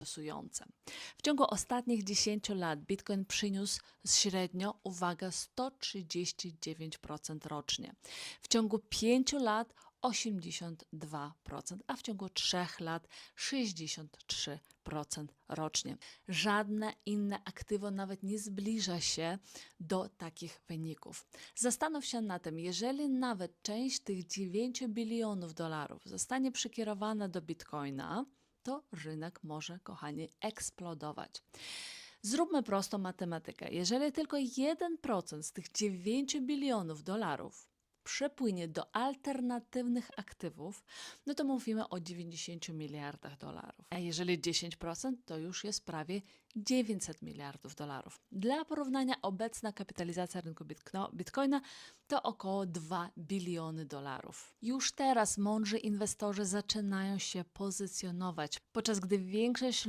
interesujące. W ciągu ostatnich 10 lat Bitcoin przyniósł średnio, uwaga, 139% rocznie. W ciągu 5 lat 82%, a w ciągu 3 lat 63% rocznie. Żadne inne aktywo nawet nie zbliża się do takich wyników. Zastanów się na tym, jeżeli nawet część tych 9 bilionów dolarów zostanie przekierowana do Bitcoina, to rynek może, kochani, eksplodować. Zróbmy prostą matematykę. Jeżeli tylko 1% z tych 9 bilionów dolarów przepłynie do alternatywnych aktywów, no to mówimy o 90 miliardach dolarów. A jeżeli 10%, to już jest prawie 900 miliardów dolarów. Dla porównania obecna kapitalizacja rynku bitco- bitcoina to około 2 biliony dolarów. Już teraz mądrzy inwestorzy zaczynają się pozycjonować, podczas gdy większość